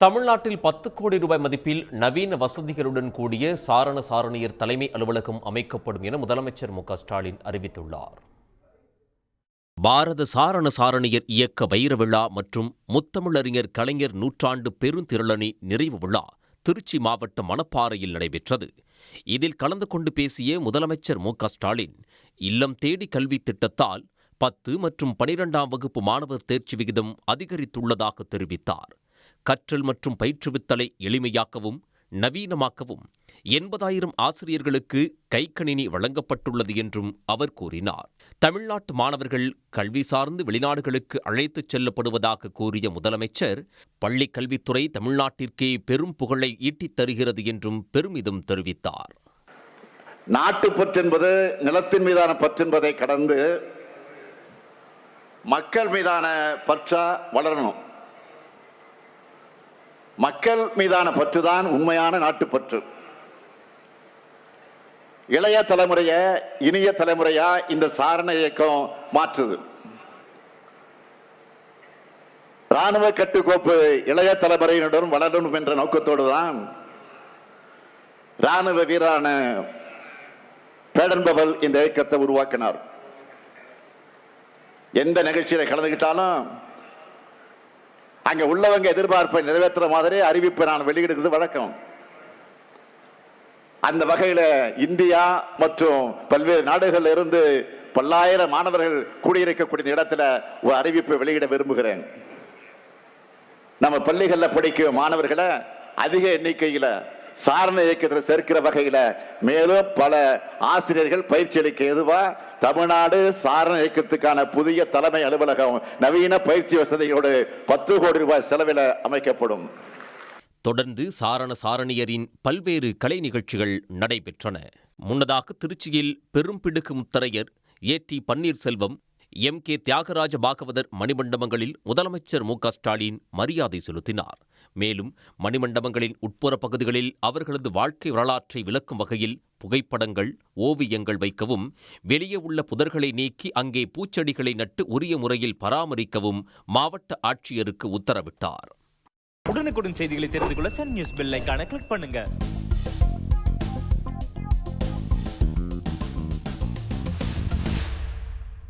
தமிழ்நாட்டில் பத்து கோடி ரூபாய் மதிப்பில் நவீன வசதிகளுடன் கூடிய சாரண சாரணியர் தலைமை அலுவலகம் அமைக்கப்படும் என முதலமைச்சர் மு ஸ்டாலின் அறிவித்துள்ளார். பாரத சாரண சாரணியர் இயக்க வைர விழா மற்றும் முத்தமிழறிஞர் கலைஞர் நூற்றாண்டு பெருந்திரளணி நிறைவு விழா திருச்சி மாவட்டம் மணப்பாறையில் நடைபெற்றது. இதில் கலந்து கொண்டு பேசிய முதலமைச்சர் மு ஸ்டாலின் இல்லம் தேடி கல்வி திட்டத்தால் பத்து மற்றும் பனிரெண்டாம் வகுப்பு மாணவர் தேர்ச்சி விகிதம் அதிகரித்துள்ளதாக தெரிவித்தார். கற்றல் மற்றும் பயிற்றுவித்தலை எளிமையாக்கவும் நவீனமாக்கவும் எண்பதாயிரம் ஆசிரியர்களுக்கு கைக்கணினி வழங்கப்பட்டுள்ளது என்றும் அவர் கூறினார். தமிழ்நாட்டு மாணவர்கள் கல்வி சார்ந்து வெளிநாடுகளுக்கு அழைத்துச் செல்லப்படுவதாக கூறிய முதலமைச்சர் பள்ளிக் கல்வித்துறை தமிழ்நாட்டிற்கே பெரும் புகழை ஈட்டித் தருகிறது என்றும் பெருமிதம் தெரிவித்தார். நாட்டு பற்றென்பது நிலத்தின் மீதான பற்றென்பதை கடந்து மக்கள் மீதான பற்றா வளரணும். மக்கள் மீதான பற்றுதான் உண்மையான நாட்டுப்பற்று இளைய தலைமுறைய இனிய தலைமுறையா இந்த சாரண இயக்கம் மாற்றுது. ராணுவ கட்டுக்கோப்பு இளைய தலைமுறையினருடன் வளரணும் என்ற நோக்கத்தோடு தான் ராணுவ வீரான பேடன்பவல் இந்த இயக்கத்தை உருவாக்கினார். எந்த நிகழ்ச்சியில கலந்துக்கிட்டாலும் அங்க உள்ளவங்க எதிர்பார்ப்பை நிறைவேற்றுற மாதிரி அறிவிப்பை நான் வெளியிடுறது வழக்கம். அந்த வகையில் இந்தியா மற்றும் பல்வேறு நாடுகளில் இருந்து பல்லாயிரம் மாணவர்கள் கூடியிருக்கக்கூடிய இடத்துல ஒரு அறிவிப்பை வெளியிட விரும்புகிறேன். நம்ம பள்ளிகளில் படிக்கும் மாணவர்களை அதிக எண்ணிக்கையில் சாரண இயக்கத்தில் சேர்க்கிற வகையில் மேலும் பல ஆசிரியர்கள் பயிற்சி அளிக்க எதுவா தமிழ்நாடு சாரண இயக்கத்துக்கான புதிய தலைமை அலுவலகம் நவீன பயிற்சி வசதியோடு பத்து கோடி ரூபாய் செலவில் அமைக்கப்படும். தொடர்ந்து சாரண சாரணியரின் பல்வேறு கலை நிகழ்ச்சிகள் நடைபெற்றன. முன்னதாக திருச்சியில் Perumbidugu Mutharaiyar A T Panneerselvam M K Thiyagaraja Bhagavathar மணிமண்டபங்களில் முதலமைச்சர் மு க ஸ்டாலின் மரியாதை செலுத்தினார். மேலும் மணிமண்டபங்களின் உட்புற பகுதிகளில் அவர்களது வாழ்க்கை வரலாற்றை விளக்கும் வகையில் புகைப்படங்கள் ஓவியங்கள் வைக்கவும் வெளியே உள்ள புதர்களை நீக்கி அங்கே பூச்செடிகளை நட்டு உரிய முறையில் பராமரிக்கவும் மாவட்ட ஆட்சியருக்கு உத்தரவிட்டார். உடனுக்குடன் செய்திகளை தெரிந்து கொள்ள சன் நியூஸ் பெல் ஐகானை கிளிக் பண்ணுங்க.